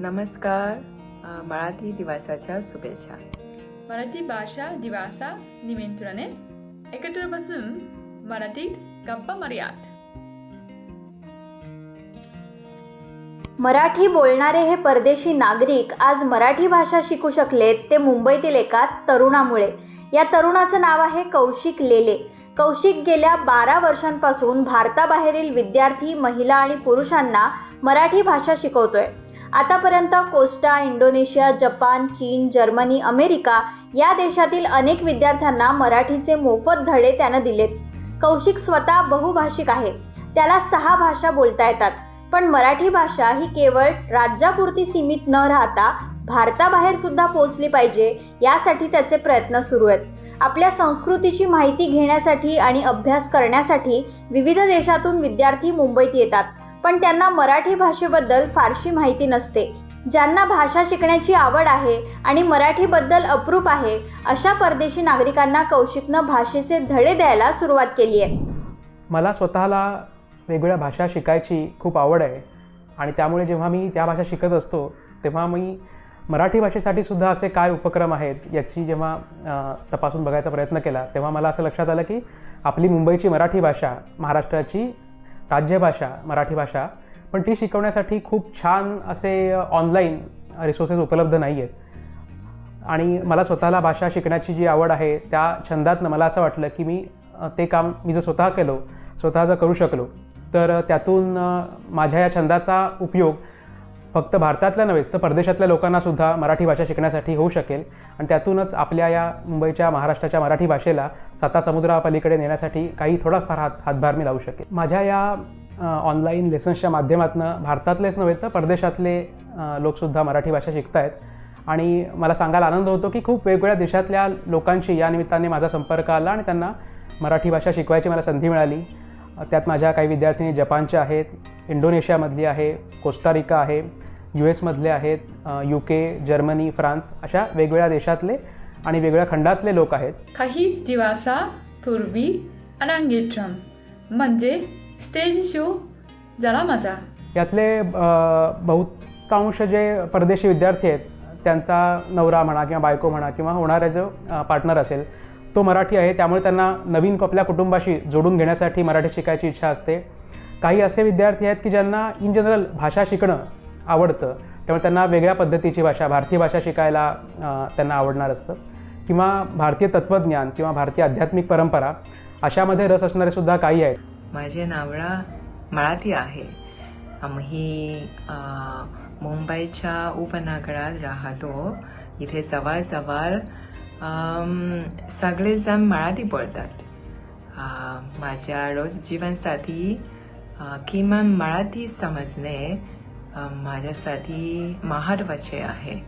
नमस्कार मराठी दिवसाच्या शुभेच्छा. मराठी भाषा दिवासा निमंत्रणे. एकत्र बसून मराठीत गप्पा मारूयात. मराठी बोलणारे हे परदेशी नागरिक आज मराठी भाषा शिकू शकलेत ते मुंबईतील एका तरुणामुळे. या तरुणाचं नाव आहे कौशिक लेले. कौशिक गेल्या बारा वर्षांपासून भारताबाहेरील विद्यार्थी महिला आणि पुरुषांना मराठी भाषा शिकवतोय. आतापर्यंत कोस्टा इंडोनेशिया जपान चीन जर्मनी अमेरिका या देशातील अनेक विद्यार्थ्यांना मराठीचे मोफत धडे त्यानं दिलेत. कौशिक स्वतः बहुभाषिक आहे. त्याला सहा भाषा बोलता येतात. पण मराठी भाषा ही केवळ राज्यापुरती सीमित न राहता भारताबाहेर सुद्धा पोहोचली पाहिजे यासाठी त्याचे प्रयत्न सुरू आहेत. आपल्या संस्कृतीची माहिती घेण्यासाठी आणि अभ्यास करण्यासाठी विविध देशातून विद्यार्थी मुंबईत येतात. पण त्यांना मराठी भाषेबद्दल फारशी माहिती नसते. ज्यांना भाषा शिकण्याची आवड आहे आणि मराठीबद्दल अप्रूप आहे अशा परदेशी नागरिकांना कौशिकनं भाषेचे धडे द्यायला सुरुवात केली आहे. मला स्वतःला वेगवेगळ्या भाषा शिकायची खूप आवड आहे आणि त्यामुळे जेव्हा मी त्या भाषा शिकत असतो तेव्हा मी मराठी भाषेसाठी सुद्धा असे काय उपक्रम आहेत याची जेव्हा तपासून बघायचा प्रयत्न केला तेव्हा मला असं लक्षात आलं की आपली मुंबईची मराठी भाषा महाराष्ट्राची राज्यभाषा मराठी भाषा पण ती शिकवण्यासाठी खूप छान असे ऑनलाईन रिसोर्सेस उपलब्ध नाही आहेत आणि मला स्वतःला भाषा शिकण्याची जी आवड आहे त्या छंदातनं मला असं वाटलं की मी ते काम मी जर स्वतः केलो स्वतः जर करू शकलो तर त्यातून माझ्या या छंदाचा उपयोग फक्त भारतातल्या नव्हेच तर परदेशातल्या लोकांनासुद्धा मराठी भाषा शिकण्यासाठी होऊ शकेल. आणि त्यातूनच आपल्या या मुंबईच्या महाराष्ट्राच्या मराठी भाषेला साता समुद्रापलीकडे नेण्यासाठी काही थोडाफार हात हातभार मी लावू शकेल. माझ्या या ऑनलाईन लेसन्सच्या माध्यमातून भारतातलेच नव्हे तर परदेशातले लोकसुद्धा मराठी भाषा शिकत आहेत आणि मला सांगायला आनंद होतो की खूप वेगवेगळ्या देशातल्या लोकांशी या निमित्ताने माझा संपर्क आला आणि त्यांना मराठी भाषा शिकवायची मला संधी मिळाली. त्यात माझ्या काही विद्यार्थिनी जपानच्या आहेत इंडोनेशियामधली आहे कोस्टारिका आहे. यू एसमधले आहेत यू के जर्मनी फ्रान्स अशा वेगवेगळ्या देशातले आणि वेगवेगळ्या खंडातले लोक आहेत. काहीच दिवसा पूर्वी अनांगेट्रम म्हणजे स्टेज शो. झाला माझा यातले बहुतांश जे परदेशी विद्यार्थी आहेत त्यांचा नवरा म्हणा किंवा बायको म्हणा किंवा होणारा जो पार्टनर असेल तो मराठी आहे. त्यामुळे त्यांना नवीन आपल्या कुटुंबाशी जोडून घेण्यासाठी मराठी शिकायची इच्छा असते. काही असे विद्यार्थी आहेत की ज्यांना इन जनरल भाषा शिकणं आवडतं त्यामुळे त्यांना वेगळ्या पद्धतीची भाषा भारतीय भाषा शिकायला त्यांना आवडणार असतं. किंवा भारतीय तत्त्वज्ञान किंवा भारतीय आध्यात्मिक परंपरा अशामध्ये रस असणारे सुद्धा काही आहेत. माझे नावळा मराठी आहे. आम्ही मुंबईच्या उपनगरात राहतो. इथे जवळजवळ अम, सगळेजण मराठी बोलतात. माझ्या रोज जीवनसाठी किमान मराठी समजणे माझ्यासाठी महत्त्वाचे आहे.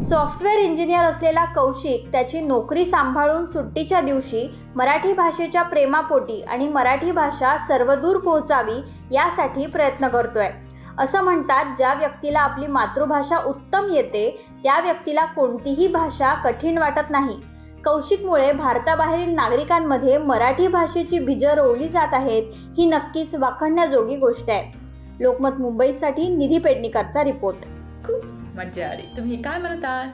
सॉफ्टवेअर इंजिनियर असलेला कौशिक त्याची नोकरी सांभाळून सुट्टीच्या दिवशी मराठी भाषेच्या प्रेमापोटी आणि मराठी भाषा सर्वदूर पोहोचावी यासाठी प्रयत्न करतोय. असं म्हणतात ज्या व्यक्तीला आपली मातृभाषा उत्तम येते त्या व्यक्तीला कोणतीही भाषा कठीण वाटत नाही. कौशिकमुळे भारताबाहेरील नागरिकांमध्ये मराठी भाषेची बीजं रोवली जात आहेत ही नक्कीच वाखणण्याजोगी गोष्ट आहे. लोकमत मुंबईसाठी निधी पेडणेकरचा रिपोर्ट. खूप मजा आली. तुम्ही काय म्हणता